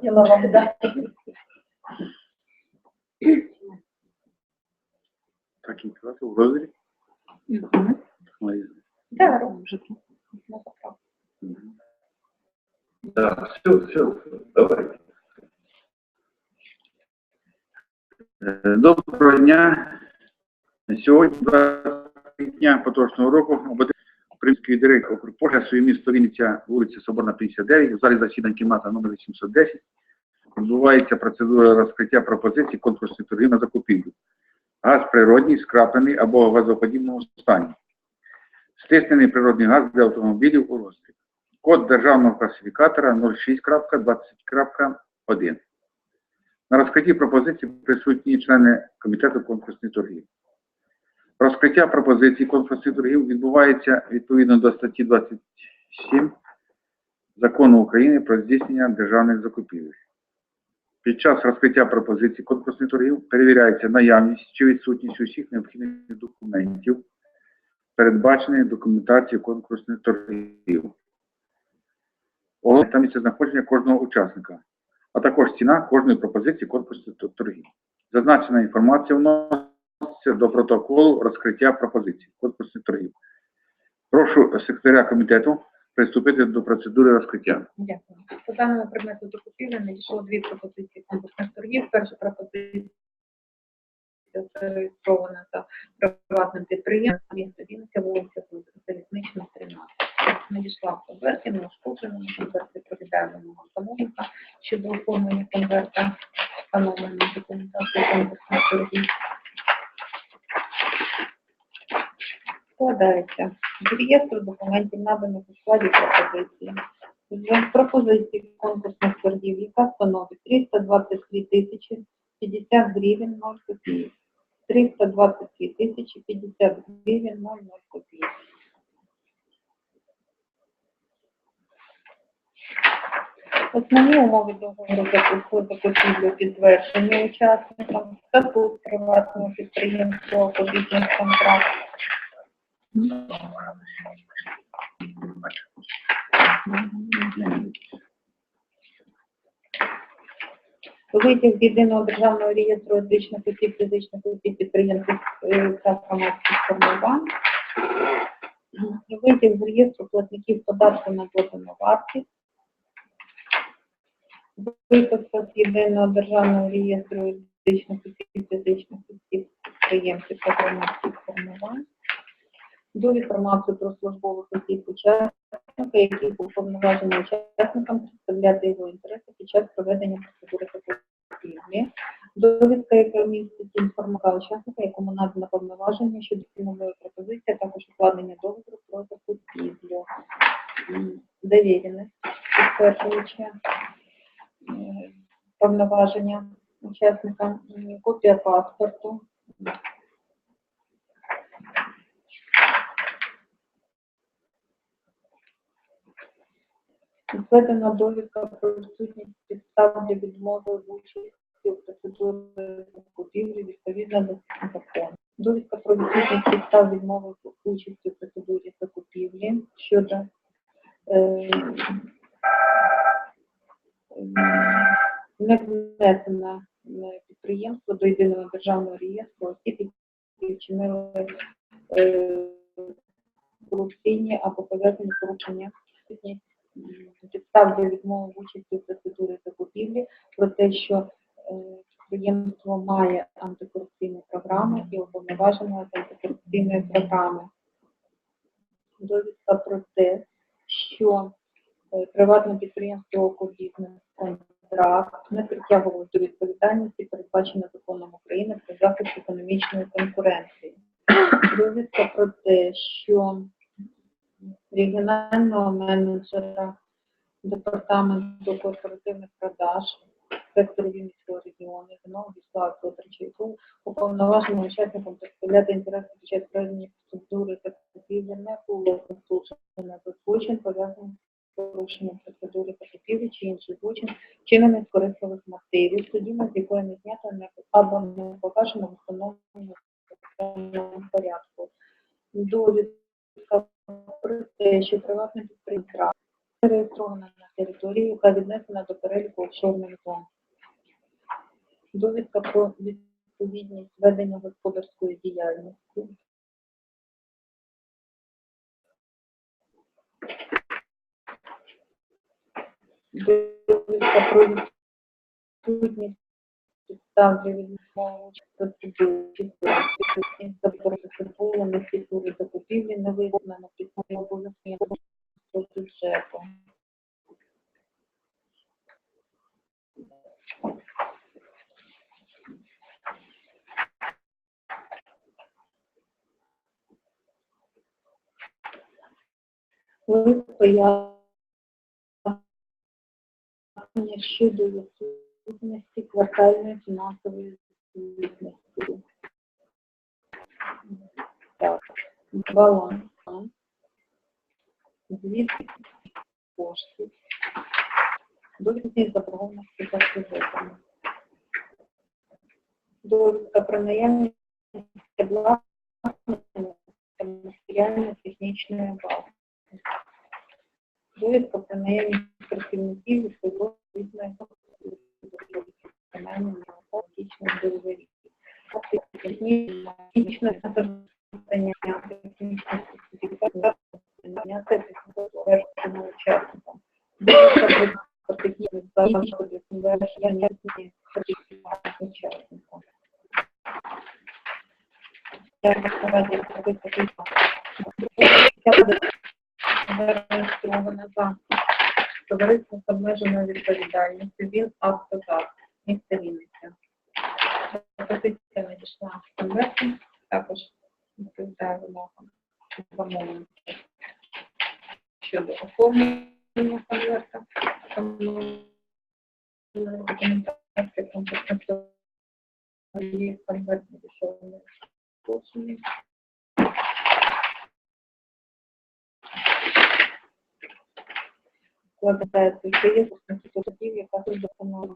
Хотіла вам дати. Так і казати, в розрі. Ой, Да, вже. мгм. Так, все, все, все, давайте. Е, Доброго дня. Сьогодні, 20 дня поточного року, обидві Примський директор Польща, своє місто Вінниця, вулиця Соборна, 59, в залі засідань кімната номер 810. Відбувається процедура розкриття пропозицій конкурсних торгів на закупівлю. Газ природній, скраплений або газоподібного стані. Стиснений природний газ для автомобілів у розстріл. Код державного класифікатора 06.20.1. На розкритті пропозицій присутні члени комітету конкурсних торгів. Розкриття пропозицій конкурсних торгів відбувається відповідно до статті 27 Закону України про здійснення державних закупівель. Під час розкриття пропозицій конкурсних торгів перевіряється наявність чи відсутність усіх необхідних документів, передбачених документацією конкурсних торгів. Оголошення та місце знаходження кожного учасника, а також ціна кожної пропозиції конкурсних торгів. Зазначена інформація вноситься до протоколу розкриття пропозицій конкурсних торгів. Прошу секретаря комітету приступити до процедури розкриття. Дякую. По даному предмету закупівлі надійшло дві пропозиції конкурсних торгів. Перша пропозиція зареєстрована за приватним підприємством міста Вінниця, вулиця Залізнична, 13. Надійшла конверсія, ми ушкоджена конверсія повідомленого замовника щодо оформлення конверта, встановлення документації конкурсних торгів. Складається з реєстру документів, наданих у складі пропозиції. З пропозиції конкурсних торгів, яка становить 323 тисячі 50 гривень 0 копійок. 323 тисячі 50 гривень 0 копійок. Основні умови договору закупу закупівлю підтверджені учасникам, статут приватного підприємства, бізнес-контракт, Витяг з єдиного державного реєстру юридичних осіб, фізичних осіб, підприємств е, та формувань. Витяг з реєстру платників податку на додану вартість. Виписка з єдиного державного реєстру юридичних осіб, фізичних осіб, підприємств та громадських формувань. До інформацію про службових осіб учасника, які уповноважені учасникам представляти його інтереси під час проведення процедури закупівлі. Довідка, яка містить інформацію учасника, якому надано повноваження щодо цінової пропозиції, а також укладення договору про закупівлю. Довіреність підтверджуючи е, повноваження учасника, копія паспорту, Зведена довідка про відсутність підстав для відмови в участі у процедурі закупівлі відповідно до закону. Довідка про відсутність підстав відмови в участі у процедурі закупівлі щодо е, не внесена підприємство до єдиного державного реєстру осіб, які вчинили е, корупційні або пов'язані порушення м, підстав для відмови в участі в процедурі закупівлі, про те, що е, підприємство має антикорупційну програму і уповноваженого з антикорупційної програми. Довідка про те, що е, приватне підприємство «Окобізнес контракт не притягувалось до відповідальності, передбачено законом України про захист економічної конкуренції. Довідка про те, що регіонального менеджера департаменту корпоративних продаж сектору Вінницького регіону Зінову Віслава Федоровича, яку уповноваженим учасникам представляти інтереси під час проведення процедури закупівлі не було заслужено за злочин, пов'язаний з порушенням процедури закупівлі чи інших злочин, вчинених з корисливих мотивів, судіма з якої не знято або не покажено в установленому порядку. Довідка про те, що приватне підприємство зареєстровано на території, яка віднесена до переліку офшорних зон. Довідка про відповідність ведення господарської діяльності. Довідка про відсутність підстав для відмови футболу, на фігури закупівлі, не виконано підстави обов'язків до бюджету. Лист пояснення щодо відсутності квартальної фінансової звітності. Так, баланс, Звіт коштів, довідні заборгованості за кредитами. Довідка про наявність та матеріально-технічної бази. Довідка про наявність працівників відповідної виконання фактичних договорів. Технічне використання технічних Довідка про технічних заходів завершення сертифікації учасника. Я раді зробити зареєстрована за товариство з обмеженою відповідальністю він автозак місце Вінниця. Пропозиція надійшла. В також відповідає вимогам. Замовника щодо оформлення конверта. Тому Документація компетенції є конверт надійшов послуги. складається приїзд на фотографів, яка тут допомогла.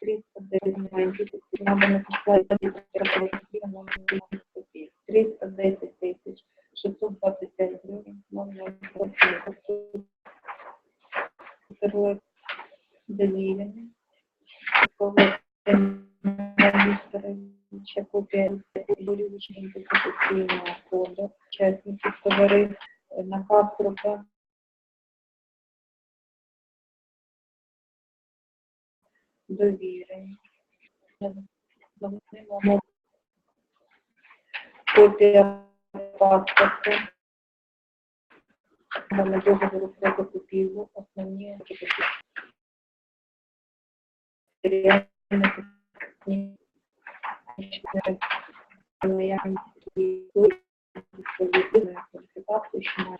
309 моментів, надано підставі фотографії номер 310 Копія Юрійовича ідентифікаційного коду, учасників товариств, наказ рука довірені. Копія паспорту. Договору про закупівлю, основні матеріальні відповідної кваліфікації, що має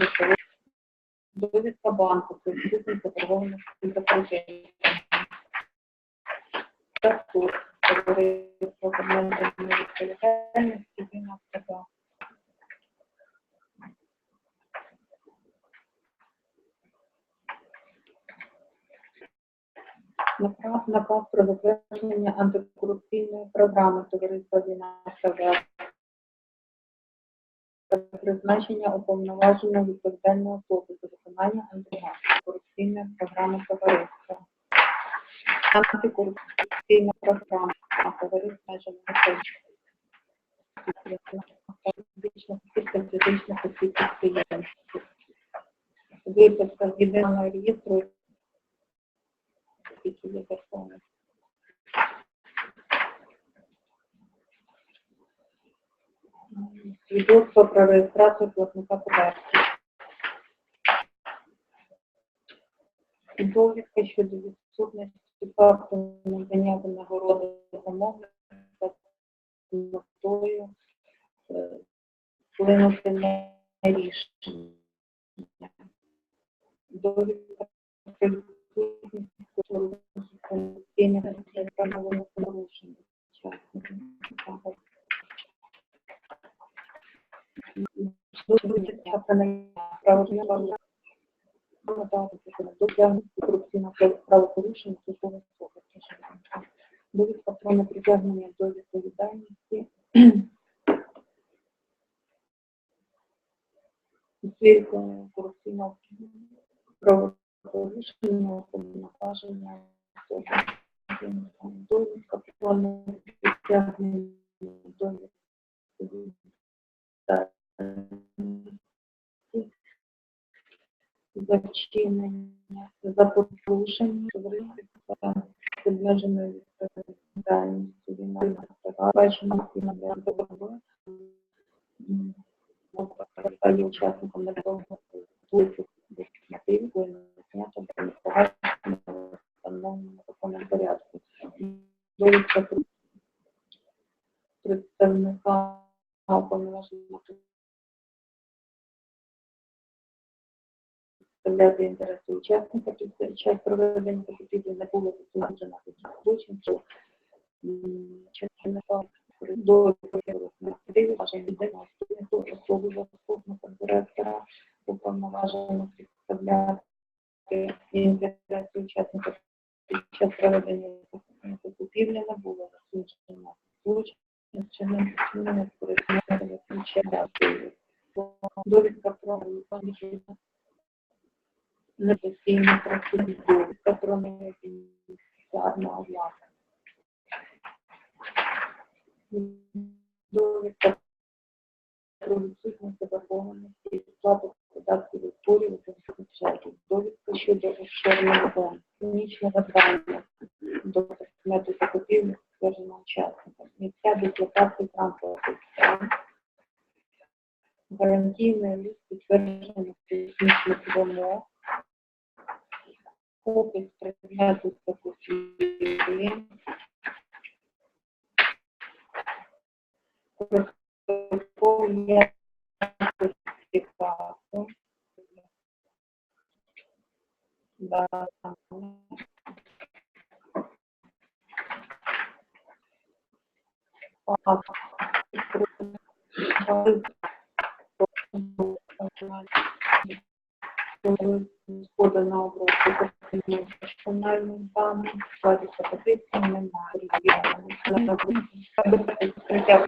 рух Довідка банку про відсутність заборгованості за кредитами. Статут товариства комунальної відповідальності він автозак. Наказ, про затвердження антикорупційної програми товариства «Віна ТВ». Призначення уповноваженого відповідального особи за виконання антикорупційної програми товариства. Антикорупційна програма товариства «Жовтий фізичних осіб та фізичних осіб підприємців. Виписка єдиного реєстру які є персони. Свідоцтво про реєстрацію платника податків. Довідка щодо відсутності факту надання винагороди допомоги за метою е, вплинути на рішення. Довідка про відсутність порушень правопорушення досягнути корупційного правопорушення службових особи. Довідка про непритягнення до відповідальності у корупційного правопорушення, повноваження. Довідка про непритягнення до відповідальності за вчинення, за порушення з обмеженою відповідальністю війна бачимо на договору є учасником недовго вулицю мотивів, воєнного знято до погашення встановленого законом порядку. Довідка представляти інтереси учасника час проведення закупівлі не було підтверджено таких злочин, що м, частина до мотивів вважає віддано особи заступника директора уповноваженого представляти інтереси учасника. Під час проведення закупівлі не було засуджено злочин, чином вчинення користування ключа довідка про процедуру, довідка про неофіціальну оплату. Довідка про відсутність заборгованості і сплату податків і зборів та бюджетів. Довідка щодо офшорних зон, клінічне завдання до предмету закупівлі підтвердженого учасника, місця дислокації транспорту, гарантійний лист підтверджених технічних вимог, desculpa, para mim adulto eu curti da Thank you. Обробку персональних даних, складі пропозицій немає. Відкриття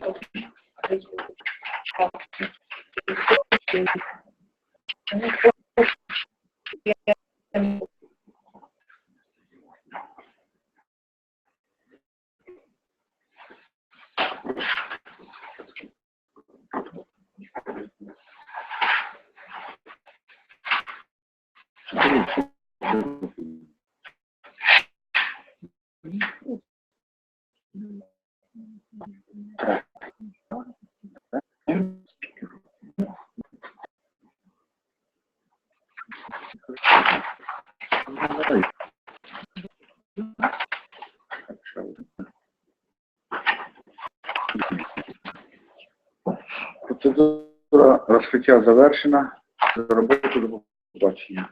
розкриття завершена. Роботу до побачення.